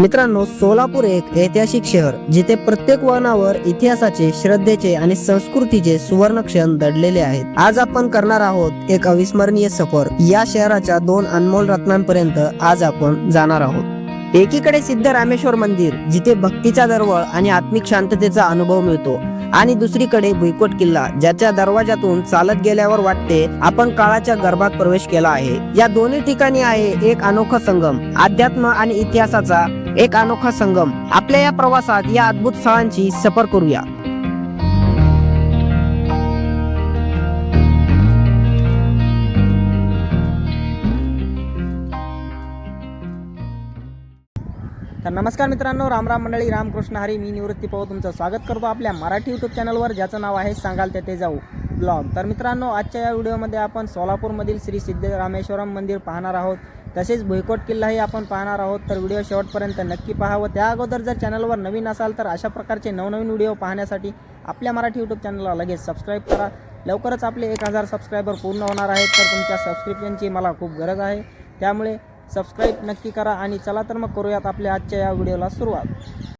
मित्रांनो सोलापूर एक ऐतिहासिक शहर जिथे प्रत्येक वाहनावर इतिहासाचे श्रद्धेचे आणि संस्कृतीचे सुवर्ण क्षण दडलेले आहेत. आज आपण करणार आहोत एक अविस्मरणीय सफर. या शहराच्या दोन अनमोल रत्नांपर्यंत आज आपण जाणार आहोत. एकीकडे सिद्ध रामेश्वर मंदिर जिथे भक्तीचा दरवळ आणि आत्मिक शांततेचा अनुभव मिळतो आणि दुसरीकडे भुईकोट किल्ला ज्याच्या दरवाजातून चालत गेल्यावर वाटते आपण काळाच्या गर्भात प्रवेश केला आहे. या दोन्ही ठिकाणी आहे एक अनोखा संगम. अध्यात्म आणि इतिहासाचा एक अनोखा संगम. आपल्या या प्रवासात या अद्भुत स्थळांची सफर करूया. तर नमस्कार मित्रांनो रामराम मंडळी रामकृष्ण हरी मी निवृत्ती पाहू तुमचं स्वागत करतो आपल्या मराठी यूट्यूब चॅनलवर ज्याचं नाव आहे सांगाल ते जाऊ ब्लॉग तर मित्रांनो आजच्या या व्हिडिओमध्ये आपण सोलापूरमधील श्री सिद्ध रामेश्वरम मंदिर पाहणार आहोत. तसेच भुईकोट किल्लाही आपण पाहणार आहोत. तर व्हिडिओ शेवटपर्यंत नक्की पहा व त्या अगोदर जर चॅनलवर नवीन असाल तर अशा प्रकारचे नवनवीन व्हिडिओ पाहण्यासाठी आपल्या मराठी यूट्यूब चॅनलला लगेच सबस्क्राईब करा. लवकरच आपले एक हजार सबस्क्रायबर पूर्ण होणार आहेत. तर तुमच्या सबस्क्रिप्शनची मला खूप गरज आहे. त्यामुळे सबस्क्राईब नक्की करा आणि चला तर मग करूयात आपल्या आजच्या या व्हिडिओला सुरुवात.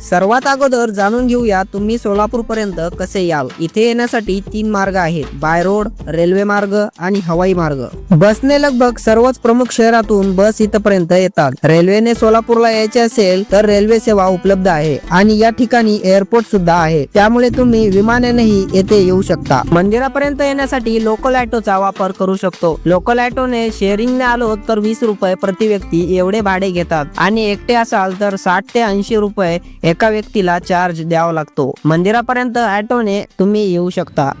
सर्वात अगोदर जाणून घेऊया तुम्ही सोलापूर पर्यंत कसे याल. इथे येण्यासाठी तीन मार्ग आहेत. बाय रोड रेल्वे मार्ग आणि हवाई मार्ग. बसने लगभग सर्वच प्रमुख शहरातून बस इथपर्यंत येतात. रेल्वेने सोलापूरला यायचे असेल तर रेल्वे सेवा उपलब्ध आहे आणि या ठिकाणी एअरपोर्ट सुद्धा आहे. त्यामुळे तुम्ही विमानानेही येथे येऊ शकता. मंदिरापर्यंत येण्यासाठी लोकल ऑटोचा वापर करू शकतो. लोकल ऑटोने शेअरिंगने आलो तर वीस रुपये प्रति व्यक्ती एवढे भाडे घेतात. आणि एकटे असाल तर साठ ते ऐंशी रुपये एका व्यक्तीला चार्ज द्यावा लागतो. मंदिरापर्यंत ऑटोने तुम्ही येऊ शकता.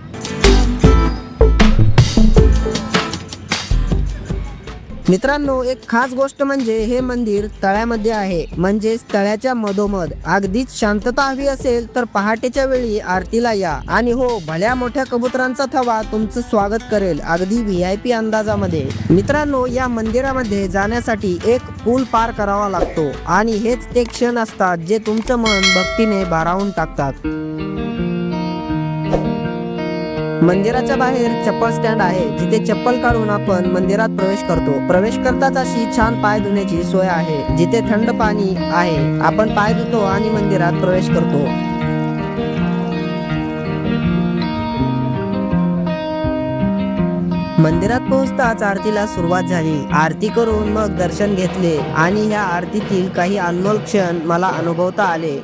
मित्रांनो एक खास गोष्ट म्हणजे हे मंदिर तळ्यामध्ये आहे. म्हणजेच तळ्याच्या मधोमध. अगदीच शांतता हवी असेल तर पहाटेच्या वेळी आरतीला या. आणि हो भल्या मोठ्या कबुतरांचा थवा तुमचं स्वागत करेल अगदी व्ही आय पी अंदाजामध्ये. मित्रांनो या मंदिरामध्ये जाण्यासाठी एक पूल पार करावा लागतो. आणि हेच ते क्षण असतात जे तुमचं मन भक्तीने भारावून टाकतात. मंदिराच्या बाहेर चप्पल स्टँड आहे. जिथे चप्पल काढून आपण मंदिरात प्रवेश करतो. प्रवेश करताच अशी छान पाय धुण्याची सोय आहे. जिथे थंड पाणी आहे आपण पाय धुतो आणि मंदिरात प्रवेश करतो. मंदिरात पोहोचताच आरतीला सुरुवात झाली. आरती करून मग दर्शन घेतले आणि ह्या आरतीतील काही अनमोल क्षण मला अनुभवता आले.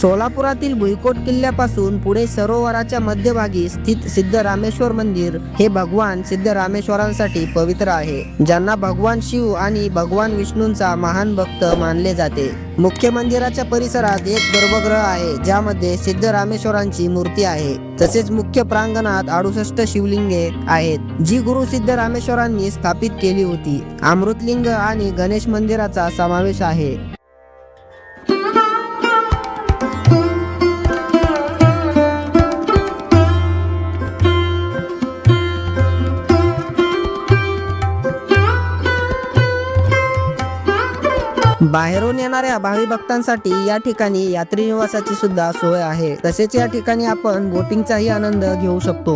सोलापुरातील भुईकोट किल्ल्यापासून पुढे सरोवराच्या मध्यभागी स्थित सिद्ध रामेश्वर मंदिर हे भगवान सिद्ध रामेश्वरांसाठी पवित्र आहे ज्यांना भगवान शिव आणि भगवान विष्णूंचा महान भक्त मानले जाते. मुख्य मंदिराच्या परिसरात एक गर्भगृह आहे ज्यामध्ये सिद्ध रामेश्वरांची मूर्ती आहे. तसेच मुख्य प्रांगणात अडुसष्ट शिवलिंगे आहेत. जी गुरु सिद्ध रामेश्वरांनी स्थापित केली होती. अमृतलिंग आणि गणेश मंदिराचा समावेश आहे. बाहेरून येणाऱ्या भावी भक्तांसाठी या ठिकाणी यात्री निवासाची सुद्धा सोय आहे. तसेच या ठिकाणी आपण बोटिंगचाही आनंद घेऊ शकतो.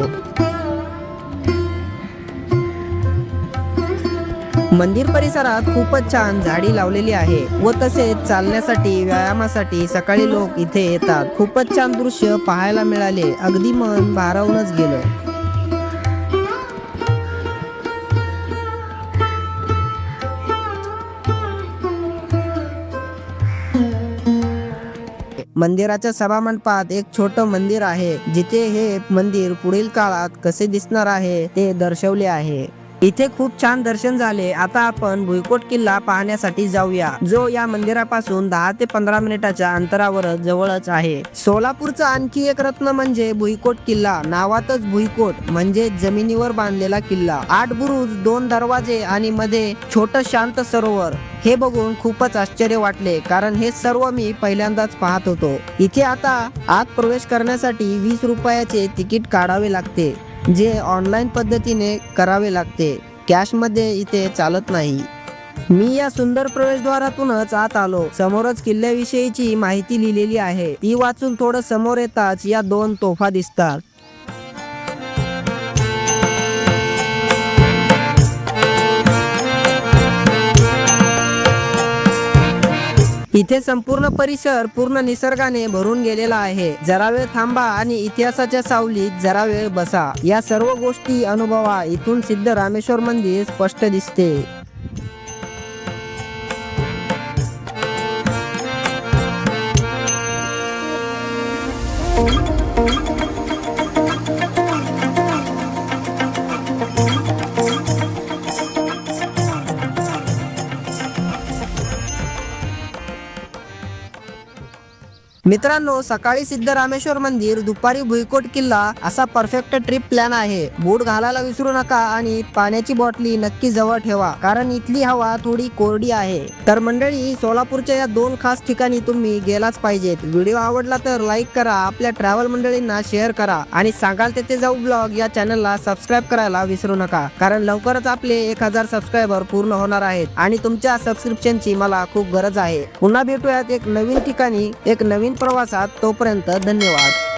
मंदिर परिसरात खूपच छान झाडी लावलेली आहे व तसेच चालण्यासाठी व्यायामासाठी सकाळी लोक इथे येतात. खूपच छान दृश्य पाहायला मिळाले. अगदी मन भारावूनच गेलं. मंदिराच्या सभामंडपात एक छोट मंदिर आहे जिथे हे मंदिर पुढील काळात कसे दिसणार आहे ते दर्शवले आहे. इथे खूप छान दर्शन झाले. आता आपण भुईकोट किल्ला पाहण्यासाठी जाऊया जो या मंदिरापासून दहा ते पंधरा मिनिटाच्या अंतरावर जवळच आहे. सोलापूरचा आणखी एक रत्न म्हणजे भुईकोट किल्ला. नावातच भुईकोट म्हणजे जमिनीवर बांधलेला किल्ला. आठ बुरुज दोन दरवाजे आणि मध्ये छोट शांत सरोवर. हे बघून खूपच आश्चर्य वाटले कारण हे सर्व मी पहिल्यांदाच पाहत होतो. इथे आता आत प्रवेश करण्यासाठी वीस रुपयाचे तिकीट काढावे लागते. जे ऑनलाईन पद्धतीने करावे लागते कॅशमध्ये इथे चालत नाही. मी या सुंदर प्रवेशद्वारातूनच आत आलो. समोरच किल्ल्याविषयीची माहिती लिहिलेली आहे. ती वाचून थोडं समोर येताच या दोन तोफा दिसतात. इथे संपूर्ण परिसर पूर्ण निसर्गाने भरून गेलेला आहे. जरा वेळ थांबा आणि इतिहासाच्या सावलीत जरा वेळ बसा. या सर्व गोष्टी अनुभवा. इथून सिद्ध रामेश्वर मंदिर स्पष्ट दिसते. मित्रांनो सकाळी सिद्धरामेश्वर मंदिर दुपारी भुईकोट किल्ला असा परफेक्ट ट्रिप प्लॅन आहे. बूट घालायला विसरू नका आणि पाण्याची बॉटली नक्की जवळ ठेवा कारण इथली हवा थोडी कोरडी आहे. तर मंडळी सोलापूरच्या या दोन खास ठिकाणी तुम्ही गेलाच पाहिजेत. व्हिडिओ आवडला तर लाईक करा आपल्या ट्रॅव्हल मंडळींना शेअर करा आणि सांगाल तेथे जाऊ ब्लॉग या चॅनलला सबस्क्राईब करायला विसरू नका कारण लवकरच आपले एक हजार सबस्क्रायबर पूर्ण होणार आहेत आणि तुमच्या सबस्क्रिप्शनची मला खूप गरज आहे. पुन्हा भेटूयात एक नवीन ठिकाणी एक नवीन प्रवासात तोपर्यंत धन्यवाद.